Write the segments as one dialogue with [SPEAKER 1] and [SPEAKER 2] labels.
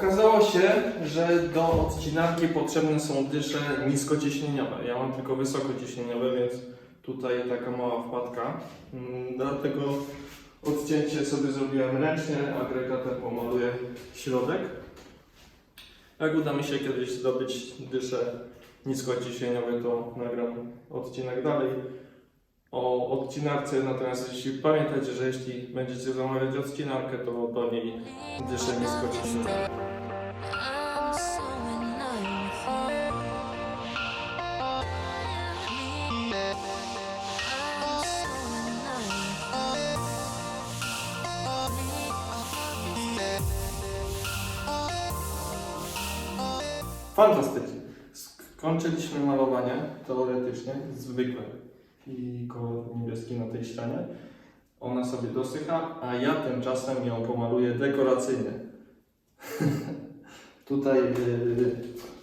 [SPEAKER 1] Okazało się, że do odcinarki potrzebne są dysze niskociśnieniowe. Ja mam tylko wysokociśnieniowe, więc tutaj taka mała wpadka. Mm, Dlatego odcięcie sobie zrobiłem ręcznie, agregatem pomaluję środek. Jak uda mi się kiedyś zdobyć dysze niskociśnieniowe, to nagram odcinek dalej o odcinarce. Natomiast jeśli pamiętajcie, że jeśli będziecie zamawiać odcinarkę, to do niej dysze niskociśnieniowe. Fantastycznie. Skończyliśmy malowanie, teoretycznie, zwykle. I kolor niebieski na tej ścianie. Ona sobie dosycha, a ja tymczasem ją pomaluję dekoracyjnie. Tutaj yy,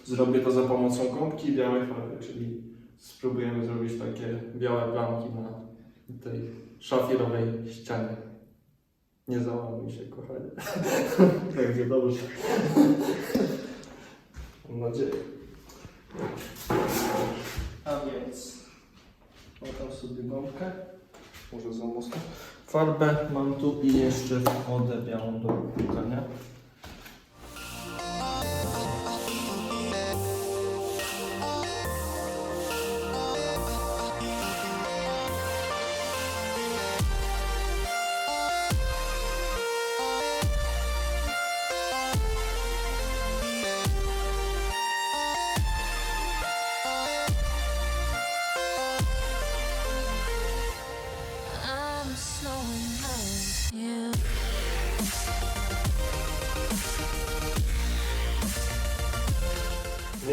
[SPEAKER 1] zrobię to za pomocą kąpki i białej farby, czyli spróbujemy zrobić takie białe plamki na tej szafirowej ścianie. Nie załamuj się, kochanie. Będzie dobrze. Mam nadzieję. A więc mam sobie gąbkę. Może za mocno. Farbę mam tu i jeszcze wodę białą do płukania.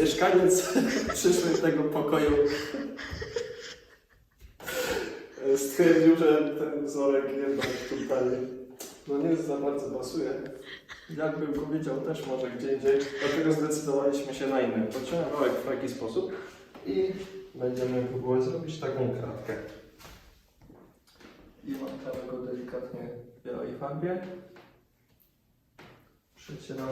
[SPEAKER 1] Mieszkaniec przyszły tego pokoju stwierdził, że ten wzorek jednak tutaj no nie za bardzo pasuje. Jakbym go też może gdzie indziej, dlatego zdecydowaliśmy się na inny. Pociąłem wałek w taki sposób i będziemy próbować zrobić taką kratkę. I mam go delikatnie w białej farbie. Przecieram.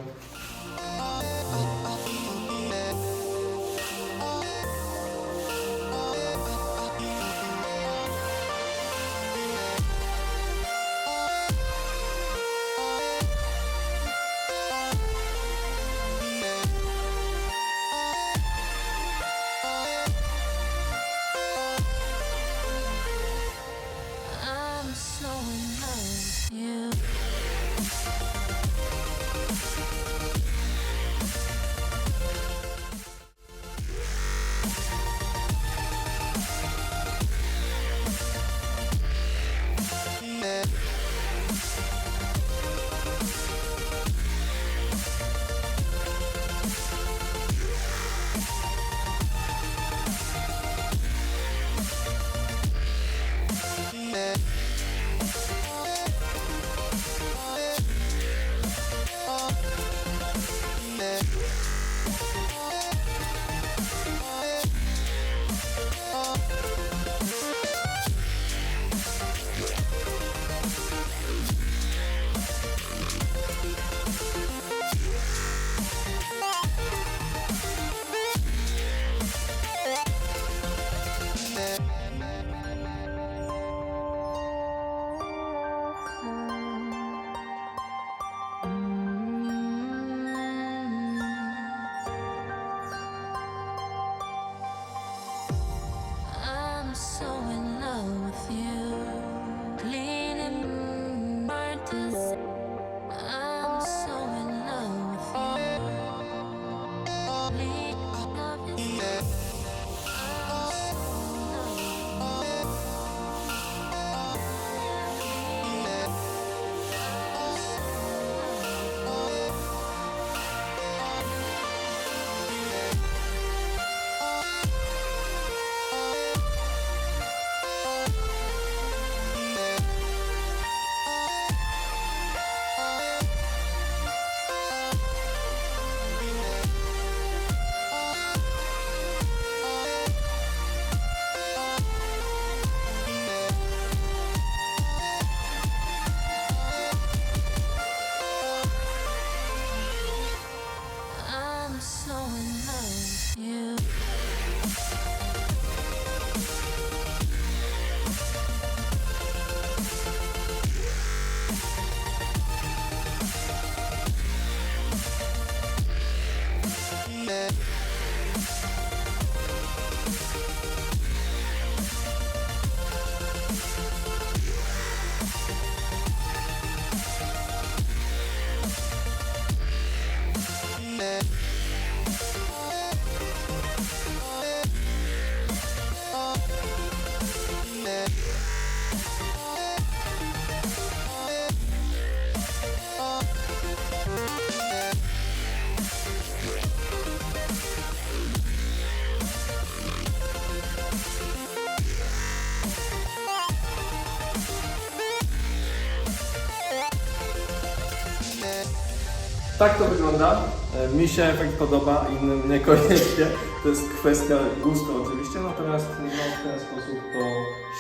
[SPEAKER 1] Tak to wygląda. E, Mi się efekt podoba, innym niekoniecznie. To jest kwestia gustu oczywiście, natomiast no, w ten sposób to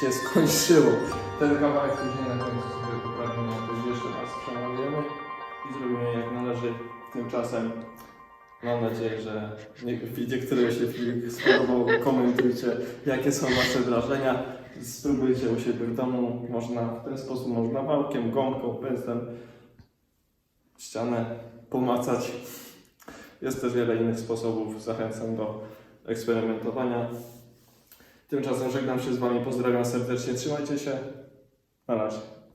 [SPEAKER 1] się skończyło. Ten kawałek później na końcu sobie poprawimy jakoś jeszcze raz przemalujemy i zrobimy jak należy. Tymczasem mam nadzieję, że widzie, którego się film spodobał, komentujcie jakie są wasze wrażenia. Spróbujcie u siebie w domu. Można w ten sposób można wałkiem, gąbką, pędzlem ścianę pomacać. Jest też wiele innych sposobów. Zachęcam do eksperymentowania. Tymczasem żegnam się z Wami. Pozdrawiam serdecznie. Trzymajcie się. Na razie.